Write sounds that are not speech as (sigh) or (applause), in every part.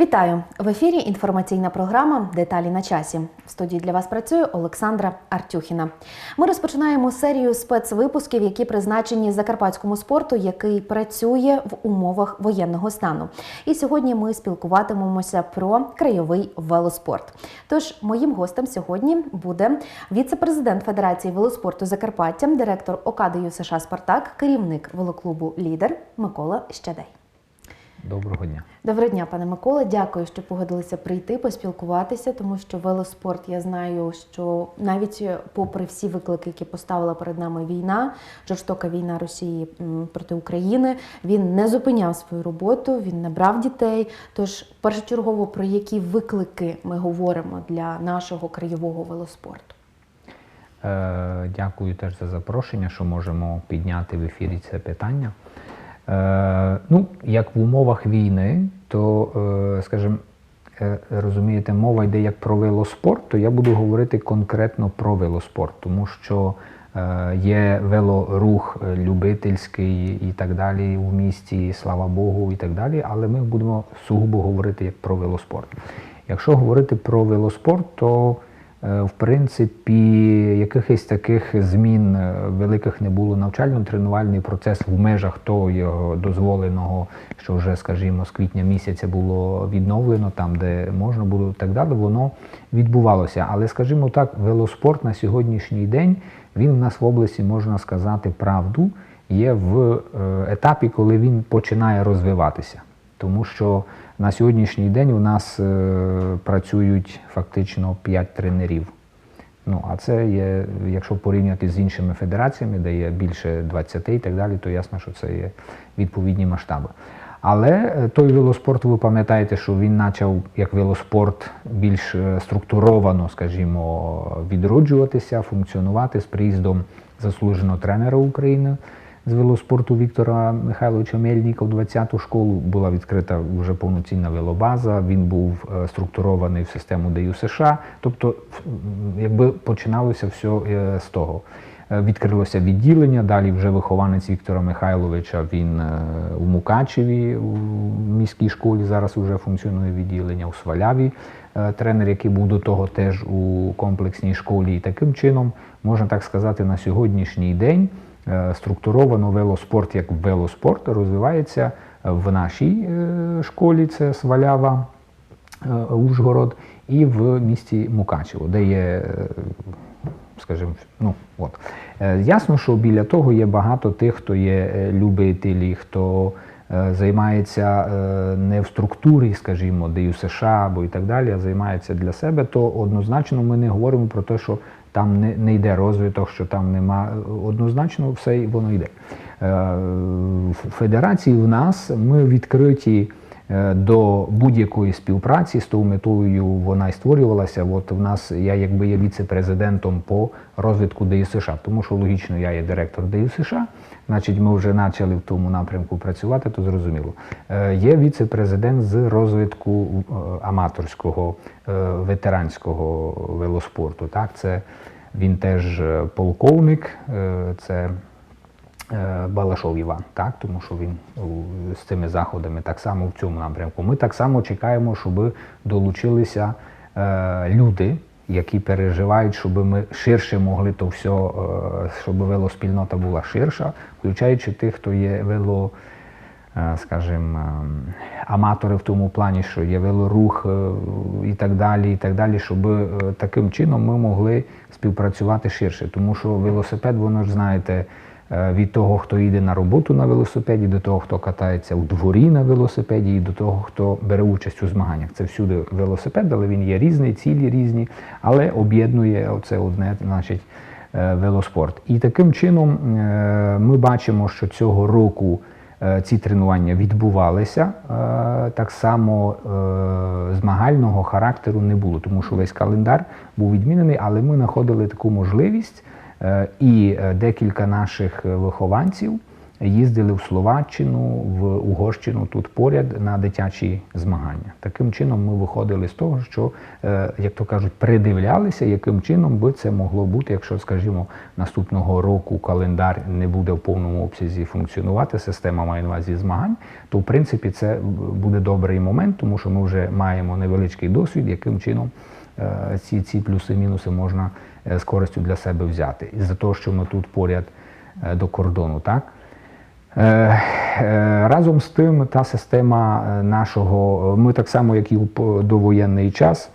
Вітаю в ефірі. Інформаційна програма Деталі на часі. В студії для вас працює Олександра Артюхіна. Ми розпочинаємо серію спецвипусків, які призначені закарпатському спорту, який працює в умовах воєнного стану. І сьогодні ми спілкуватимемося про краєвий велоспорт. Тож моїм гостем сьогодні буде віце-президент Федерації велоспорту Закарпаття, директор ОКАДи США Спартак, керівник велоклубу Лідер Микола Щадей. Доброго дня. Доброго дня, пане Микола. Дякую, що погодилися прийти, поспілкуватися, тому що велоспорт, я знаю, що навіть попри всі виклики, які поставила перед нами війна, жорстока війна Росії проти України, він не зупиняв свою роботу, він не брав дітей. Тож, першочергово про які виклики ми говоримо для нашого краєвого велоспорту? Е, дякую теж за запрошення, що можемо підняти в ефірі це питання. Е, ну, як в умовах війни, то, е, скажімо, е, розумієте, мова йде як про велоспорт, то я буду говорити конкретно про велоспорт, тому що є велорух любительський і так далі в місті, слава Богу, і так далі, але ми будемо сугубо говорити як про велоспорт. Якщо говорити про велоспорт, то в принципі, якихось таких змін е, великих не було. Навчально-тренувальний процес в межах того дозволеного, що вже, скажімо, з квітня місяця було відновлено, там, де можна було і так далі, воно відбувалося. Але, скажімо так, велоспорт на сьогоднішній день він в нас в області, можна сказати, правду, є в е, етапі, коли він починає розвиватися. Тому що на сьогоднішній день у нас е, працюють фактично 5 тренерів. Ну, а це є, якщо порівняти з іншими федераціями, де є більше 20 і так далі, то ясно, що це є відповідні масштаби. Але е, той велоспорт, ви пам'ятаєте, що він почав як велоспорт більш е, структуровано, скажімо, відроджуватися, функціонувати з приїздом заслуженого тренера України з велоспорту Віктора Михайловича Мельніка в 20-ту школу була відкрита вже повноцінна велобаза. Він був е, структурований в систему ДЮ США. Тобто, якби починалося все е, з того. Е, Відкрилося відділення. Далі вже вихованець Віктора Михайловича. Він у Мукачеві у міській школі зараз вже функціонує відділення у Сваляві. Тренер, який був до того теж у комплексній школі, і таким чином можна так сказати, на сьогоднішній день структуровано велоспорт як велоспорт розвивається в нашій е, школі, це Свалява, е, Ужгород, і в місті Мукачево, де є, е, скажімо, ну от. Е, Ясно, що біля того є багато тих, хто є е, любителі, хто е, займається е, не в структурі, скажімо, ДЮ США або і так далі, а займається для себе, то однозначно ми не говоримо про те, що там не, не йде розвиток, що там нема. Однозначно все й воно йде. Е, В федерації в нас ми відкриті е, до будь-якої співпраці з тою метою вона і створювалася. От в нас я якби є віце-президентом по розвитку ДЮ США, тому що логічно я є директор ДЮ США, значить ми вже почали в тому напрямку працювати, то зрозуміло. Е, Є віце-президент з розвитку е, аматорського е, ветеранського велоспорту. Так, це він теж полковник, це Балашов Іван, так, тому що він з цими заходами так само в цьому напрямку. Ми так само чекаємо, щоб долучилися люди, які переживають, щоб ми ширше могли то все, щоб велоспільнота була ширша, включаючи тих, хто є вело. е, Скажімо, ем, аматори в тому плані, що є велорух е, і так далі, і так далі, щоб е, таким чином ми могли співпрацювати ширше. Тому що велосипед, воно ж знаєте, від того, хто йде на роботу на велосипеді, до того, хто катається у дворі на велосипеді, і до того, хто бере участь у змаганнях. Це всюди велосипед, але він є різний, цілі різні, але об'єднує оце одне, значить, е, велоспорт. І таким чином е, ми бачимо, що цього року е, ці тренування відбувалися. Е, Так само е, змагального характеру не було, тому що весь календар був відмінений, але ми знаходили таку можливість, е, і е, декілька наших е, вихованців їздили в Словаччину, в Угорщину тут поряд на дитячі змагання. Таким чином ми виходили з того, що, е, як то кажуть, придивлялися, яким чином би це могло бути, якщо, скажімо, наступного року календар не буде в повному обсязі функціонувати, система має на змагань, то в принципі це буде добрий момент, тому що ми вже маємо невеличкий досвід, яким чином е, ці, ці плюси-мінуси можна е, з користю для себе взяти. І за того, що ми тут поряд е, до кордону, так? Е, е, Разом з тим, та система е, нашого, ми так само, як і у довоєнний час,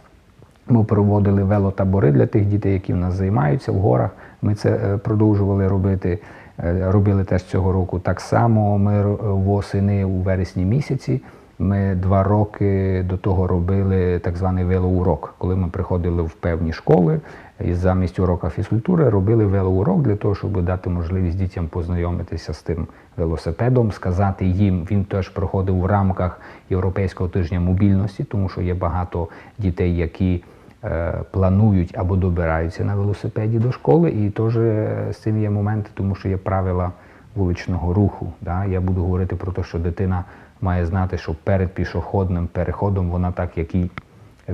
ми проводили велотабори для тих дітей, які в нас займаються в горах. Ми це е, продовжували робити. е, Робили теж цього року. Так само ми восени у вересні місяці. Ми два роки до того робили так званий велоурок, коли ми приходили в певні школи і замість урока фізкультури робили велоурок для того, щоб дати можливість дітям познайомитися з тим велосипедом, сказати їм, він теж проходив в рамках Європейського тижня мобільності, тому що є багато дітей, які е, планують або добираються на велосипеді до школи, і теж з цим є моменти, тому що є правила вуличного руху. Да? Я буду говорити про те, що дитина має знати, що перед пішохідним переходом вона так, як і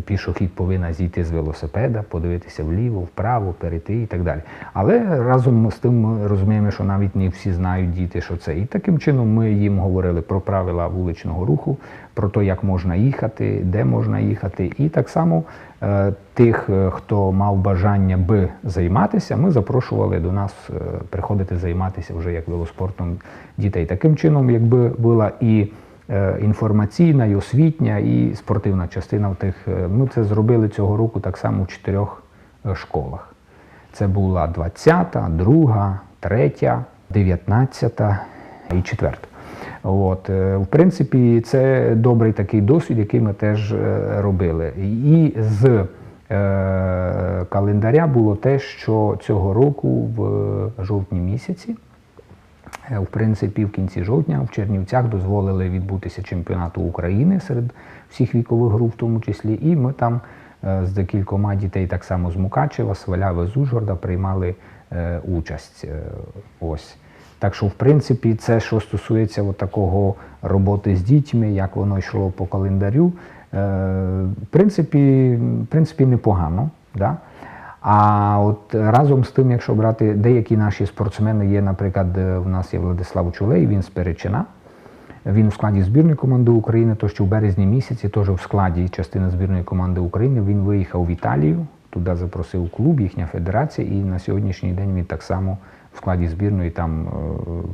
пішохід повинна зійти з велосипеда, подивитися вліво, вправо, перейти і так далі. Але разом з тим ми розуміємо, що навіть не всі знають діти, що це. І таким чином ми їм говорили про правила вуличного руху, про те, як можна їхати, де можна їхати. І так само е, тих, е, хто мав бажання би займатися, ми запрошували до нас е, приходити займатися вже як велоспортом дітей. Таким чином, якби була і інформаційна, і освітня, і спортивна частина тих. е, Ми це зробили цього року так само в чотирьох е, школах. Це була 20-та, 2, 3, 19 і 4. От, е, в принципі, це добрий такий досвід, який ми теж е, робили. І з е, календаря було те, що цього року в жовтні місяці Е, В принципі, в кінці жовтня в Чернівцях дозволили відбутися чемпіонату України серед всіх вікових груп, в тому числі. І ми там е, з декількома дітей, так само з Мукачева, Сваляви, з Ужгорода приймали е, участь. Е, ось. Так що, в принципі, це, що стосується такого роботи з дітьми, як воно йшло по календарю, е, в принципі, в принципі непогано. Да? А от разом з тим, якщо брати деякі наші спортсмени, є, наприклад, е, в нас є Владислав Чулей, він з Перечина. Він у складі збірної команди України, то що в березні місяці, теж в складі частини збірної команди України, він виїхав в Італію, туди запросив клуб, їхня федерація, і на сьогоднішній день він так само в складі збірної там е,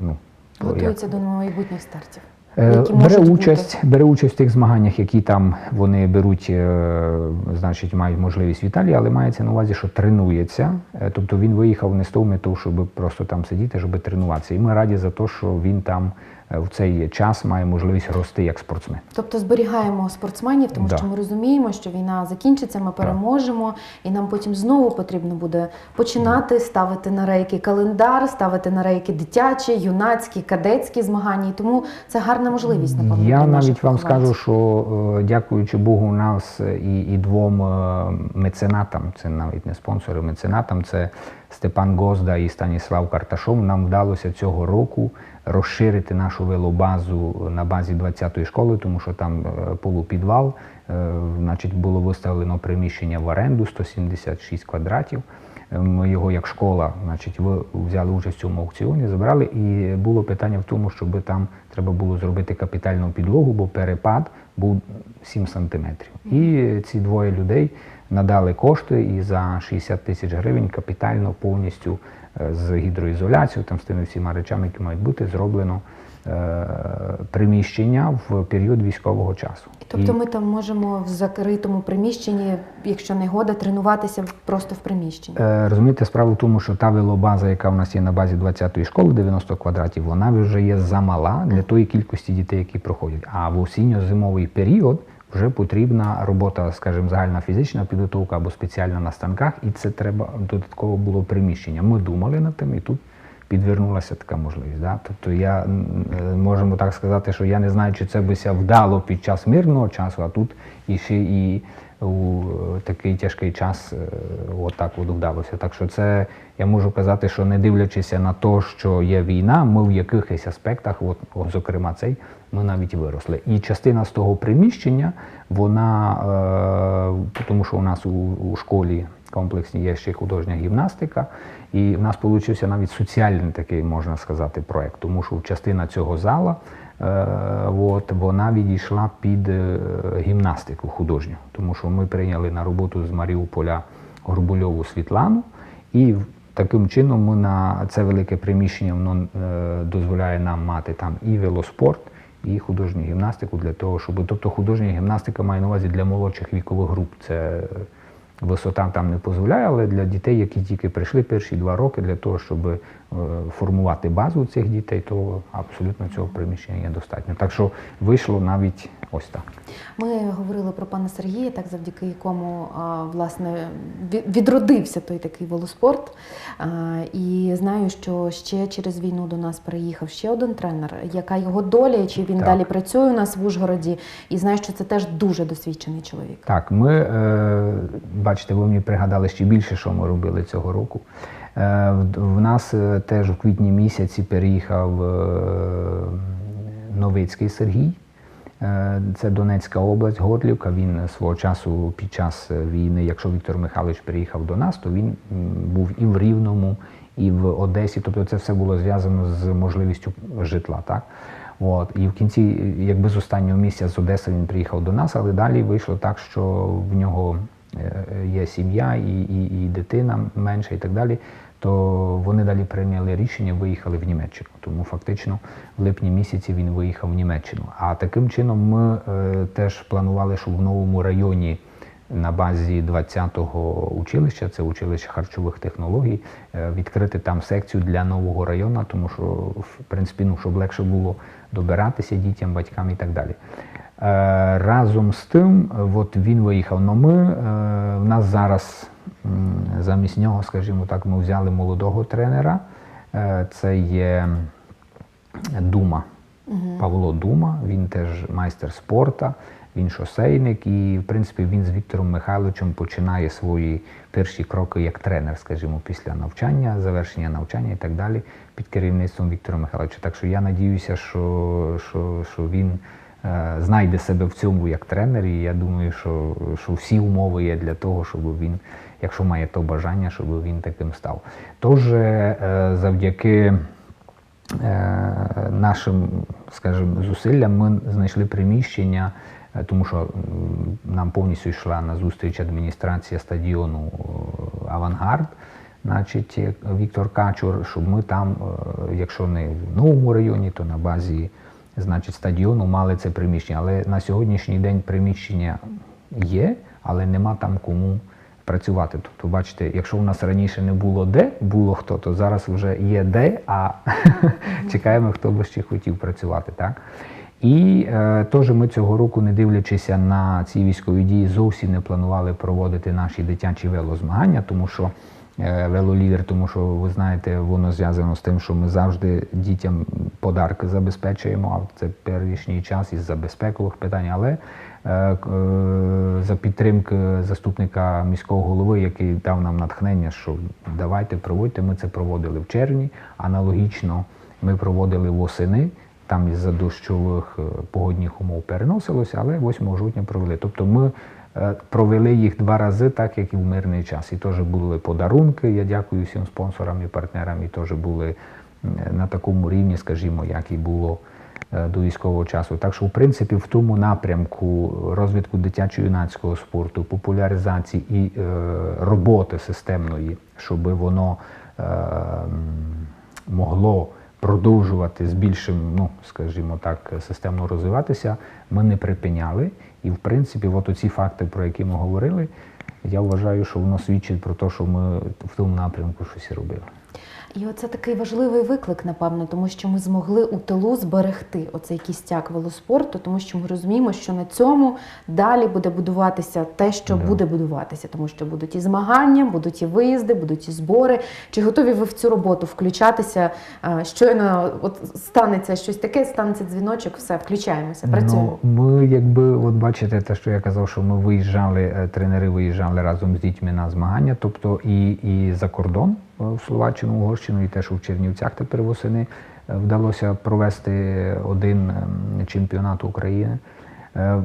ну, як- Готується до майбутніх стартів. Е, які Бере участь, бере участь в тих змаганнях, які там вони беруть, е, значить, мають можливість в Італії, але мається на увазі, що тренується. Е, Тобто він виїхав не з того мету, щоб просто там сидіти, щоб тренуватися. І ми раді за те, що він там в цей час має можливість рости як спортсмен. Тобто зберігаємо спортсменів, тому Да. що ми розуміємо, що війна закінчиться, ми переможемо, і нам потім знову потрібно буде починати ставити на рейки календар, ставити на рейки дитячі, юнацькі, кадетські змагання. І тому це гарна можливість, напевно. Я для навіть вам скажу, що е, дякуючи Богу, у нас е, і, і двом е, меценатам, це навіть не спонсори, меценатам, це Степан Гозда і Станіслав Карташов. Нам вдалося цього року розширити нашу велобазу на базі 20-ї школи, тому що там е, полупідвал, е, значить, було виставлено приміщення в оренду 176 квадратів. Ми його як школа, значить, взяли участь у цьому аукціоні, забрали, і було питання в тому, щоб там треба було зробити капітальну підлогу, бо перепад був 7 сантиметрів. І ці двоє людей надали кошти і за 60 тисяч гривень капітально повністю е, з гідроізоляцією, там з тими всіма речами, які мають бути, зроблено е, приміщення в період військового часу. Тобто І- ми там можемо в закритому приміщенні, якщо негода, тренуватися просто в приміщенні. Е, Розумієте, справа в тому, що та велобаза, яка в нас є на базі 20-ї школи, 90 квадратів, вона вже є замала для тої кількості дітей, які проходять. А в осінньо-зимовий період вже потрібна робота, скажімо, загальна фізична підготовка або спеціальна на станках, і це треба додатково було приміщення. Ми думали над тим, і тут підвернулася така можливість. Да? Тобто я е, можемо так сказати, що я не знаю, чи це бися вдало під час мирного часу, а тут і ще і у е, такий тяжкий час е, от от вдалося. Так що це я можу казати, що не дивлячися на те, що є війна, ми в якихось аспектах, от, от зокрема цей, ми навіть виросли. І частина з того приміщення, вона, е, тому що у нас у, у школі комплексній є ще художня гімнастика, і в нас вийшов навіть соціальний такий, можна сказати, проект, тому що частина цього зала. Е, от, вона відійшла під е, гімнастику художню, тому що ми прийняли на роботу з Маріуполя Горбульову Світлану, і таким чином ми на це велике приміщення воно е, дозволяє нам мати там і велоспорт, і художню гімнастику для того, щоб тобто художня гімнастика має на увазі для молодших вікових груп. Це висота там не дозволяє, але для дітей, які тільки прийшли перші два роки, для того, щоб формувати базу цих дітей, то абсолютно цього приміщення є достатньо. Так що вийшло навіть ось так. Ми говорили про пана Сергія, так завдяки якому власне відродився той такий велоспорт. І знаю, що ще через війну до нас переїхав ще один тренер. Яка його доля, чи він Так. далі працює у нас в Ужгороді? І знаю, що це теж дуже досвідчений чоловік. Так, ми е, бачите, ви мені пригадали ще більше, що ми робили цього року. Е, в, нас е, теж у квітні місяці переїхав е, Новицький Сергій. Це Донецька область, Горлівка. Він свого часу під час війни, якщо Віктор Михайлович приїхав до нас, то він був і в Рівному, і в Одесі. Тобто це все було зв'язано з можливістю житла. Так? От. І в кінці, якби з останнього місця з Одеси він приїхав до нас, але далі вийшло так, що в нього є сім'я і, і, і дитина менша і так далі, то вони далі прийняли рішення, виїхали в Німеччину. Тому фактично в липні місяці він виїхав в Німеччину. А таким чином ми е, теж планували, що в новому районі на базі 20-го училища, це училище харчових технологій, е, відкрити там секцію для нового району, тому що в принципі, ну, щоб легше було добиратися дітям, батькам і так далі. Е, Разом з тим, от він виїхав. Но ми е, в нас зараз замість нього, скажімо так, ми взяли молодого тренера. Е, Це є Дума. Павло Дума, він теж майстер спорту, він шосейник, і в принципі він з Віктором Михайловичем починає свої перші кроки як тренер, скажімо, після навчання, завершення навчання і так далі, під керівництвом Віктора Михайловича. Так що я надіюся, що, що, що він знайде себе в цьому як тренер, і я думаю, що, що всі умови є для того, щоб він, якщо має то бажання, щоб він таким став. Тож е, завдяки е, нашим, скажімо, зусиллям ми знайшли приміщення, е, тому що нам повністю йшла на зустріч адміністрація стадіону е, Авангард. Значить, е, Віктор Качур, щоб ми там, е, якщо не в новому районі, то на базі значить, стадіону мали це приміщення. Але на сьогоднішній день приміщення є, але нема там кому працювати. Тобто, бачите, якщо у нас раніше не було де, було хто, то зараз вже є де, а (laughs) чекаємо, хто би ще хотів працювати. Так? І е, теж ми цього року, не дивлячися на ці військові дії, зовсім не планували проводити наші дитячі велозмагання, тому що велолідер, тому що ви знаєте, воно зв'язано з тим, що ми завжди дітям подарки забезпечуємо, а це первішній час із безпекових питань. Але е, е, за підтримки заступника міського голови, який дав нам натхнення, що давайте проводьте, ми це проводили в червні. Аналогічно ми проводили восени. Там із-за дощових е, погодних умов переносилося, але 8 жовтня провели. Тобто ми е, провели їх два рази, так як і в мирний час. І теж були подарунки. Я дякую всім спонсорам і партнерам, і теж були на такому рівні, скажімо, як і було е, до військового часу. Так що, в принципі, в тому напрямку розвитку дитячо-юнацького спорту, популяризації і е, роботи системної, щоб воно е, могло продовжувати з більшим, ну скажімо так, системно розвиватися, ми не припиняли. І в принципі, от оці факти, про які ми говорили, я вважаю, що воно свідчить про те, що ми в тому напрямку щось робили. І оце такий важливий виклик, напевно, тому що ми змогли у тилу зберегти оцей кістяк велоспорту, тому що ми розуміємо, що на цьому далі буде будуватися те, що Да. буде будуватися, тому що будуть і змагання, будуть і виїзди, будуть і збори. Чи готові ви в цю роботу включатися? Щойно от станеться щось таке, станеться дзвіночок, все, включаємося, працюємо. Ну, ми, якби, от бачите, те, що я казав, що ми виїжджали, е, тренери виїжджали разом з дітьми на змагання, тобто і, і за кордон в Словаччину, Угорщину, і те, що в Чернівцях тепер восени е, вдалося провести один ем, чемпіонат України. Е,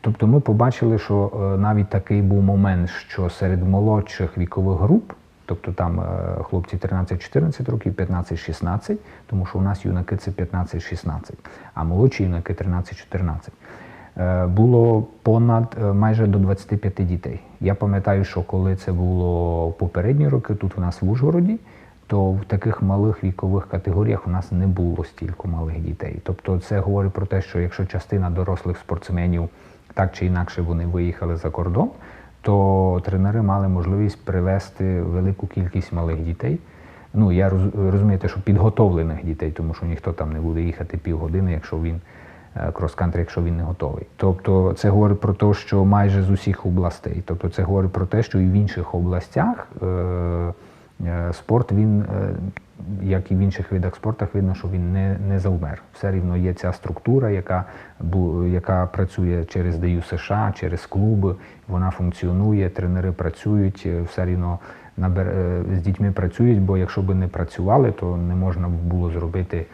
Тобто ми побачили, що е, навіть такий був момент, що серед молодших вікових груп, тобто там е, хлопці 13-14 років, 15-16, тому що у нас юнаки це 15-16, а молодші юнаки 13-14. Е, Було понад е, майже до 25 дітей. Я пам'ятаю, що коли це було попередні роки тут у нас в Ужгороді, то в таких малих вікових категоріях у нас не було стільки малих дітей. Тобто це говорить про те, що якщо частина дорослих спортсменів так чи інакше вони виїхали за кордон, то тренери мали можливість привести велику кількість малих дітей. Ну, я роз- розумієте, що підготовлених дітей, тому що ніхто там не буде їхати півгодини, якщо він крос-кантри, якщо він не готовий. Тобто це говорить про те, що майже з усіх областей. Тобто це говорить про те, що і в інших областях е, е, спорт він, е, як і в інших видах спорту, видно, що він не, не завмер. Все рівно є ця структура, яка, яка працює через ДЮ США, через клуби, вона функціонує, тренери працюють, е, все рівно е, з дітьми працюють, бо якщо б не працювали, то не можна було зробити е,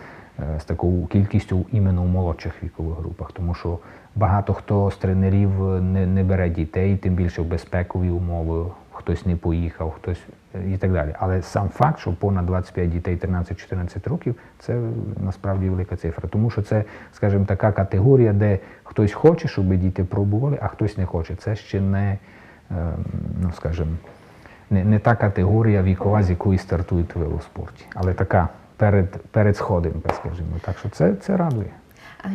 з такою кількістю іменно у молодших вікових групах, тому що багато хто з тренерів е, не, не бере дітей, тим більше в безпекові умови, хтось не поїхав, хтось е, і так далі. Але сам факт, що понад 25 дітей 13-14 років, це насправді велика цифра. Тому що це, скажімо, така категорія, де хтось хоче, щоб діти пробували, а хтось не хоче. Це ще не, е, ну скажімо, не, не та категорія вікова, з якої стартують в велоспорті, але така перед, перед сходинка, скажімо. Так що це, це радує.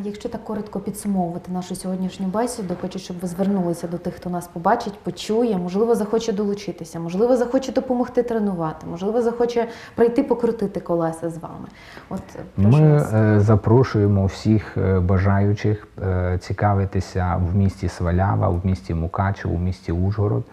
Якщо так коротко підсумовувати нашу сьогоднішню бесіду, хочу, щоб ви звернулися до тих, хто нас побачить, почує, можливо, захоче долучитися, можливо, захоче допомогти тренувати, можливо, захоче прийти покрутити колеса з вами. От прошу Ми вас. е, запрошуємо всіх е, бажаючих е, цікавитися в місті Свалява, в місті Мукачево, в місті Ужгород,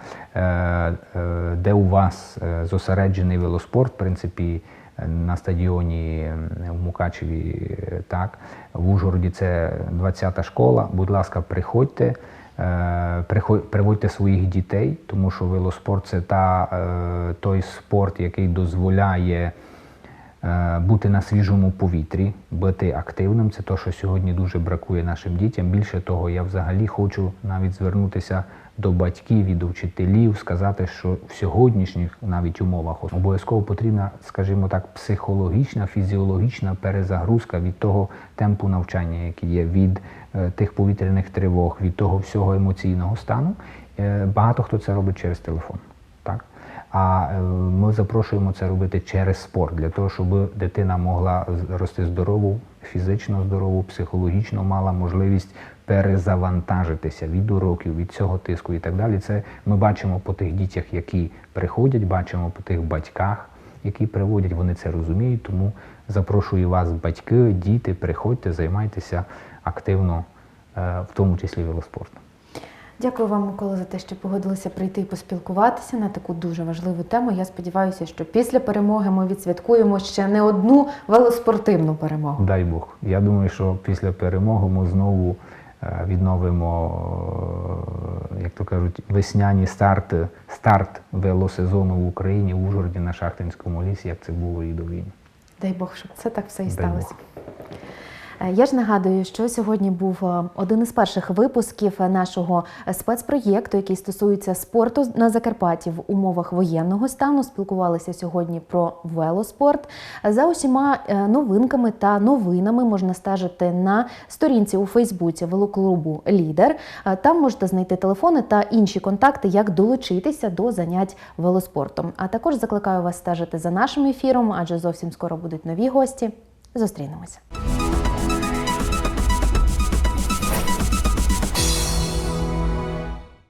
де у вас зосереджений велоспорт, в принципі. На стадіоні в Мукачеві так, в Ужгороді це 20-та школа. Будь ласка, приходьте, е, приводьте своїх дітей, тому що велоспорт це та, е, той спорт, який дозволяє бути на свіжому повітрі, бути активним. Це те, що сьогодні дуже бракує нашим дітям. Більше того, я взагалі хочу навіть звернутися до батьків і до вчителів, сказати, що в сьогоднішніх навіть умовах обов'язково потрібна, скажімо так, психологічна, фізіологічна перезагрузка від того темпу навчання, який є, від е, тих повітряних тривог, від того всього емоційного стану. Е, багато хто це робить через телефон. А е, ми запрошуємо це робити через спорт, для того, щоб дитина могла рости здорову, фізично здорову, психологічно мала можливість перезавантажитися від уроків, від цього тиску і так далі. Це ми бачимо по тих дітях, які приходять, бачимо по тих батьках, які приводять, вони це розуміють. Тому запрошую вас, батьки, діти, приходьте, займайтеся активно, е, в тому числі велоспортом. Дякую вам, Микола, за те, що погодилися прийти і поспілкуватися на таку дуже важливу тему. Я сподіваюся, що після перемоги ми відсвяткуємо ще не одну велоспортивну перемогу. Дай Бог. Я думаю, що після перемоги ми знову е, відновимо, е, як то кажуть, весняні старти, старт велосезону в Україні в Ужгороді на Шахтинському лісі, як це було і до війни. Дай Бог, щоб це так все і Дай сталося. Е, Я ж нагадую, що сьогодні був е, один із перших випусків е, нашого спецпроєкту, який стосується спорту на Закарпатті в умовах воєнного стану. Спілкувалися сьогодні про велоспорт. За усіма е, новинками та новинами можна стежити на сторінці у Фейсбуці велоклубу Лідер. Е, Там можете знайти телефони та інші контакти, як долучитися до занять велоспортом. А також закликаю вас стежити за нашим ефіром, адже зовсім скоро будуть нові гості. Зустрінемося.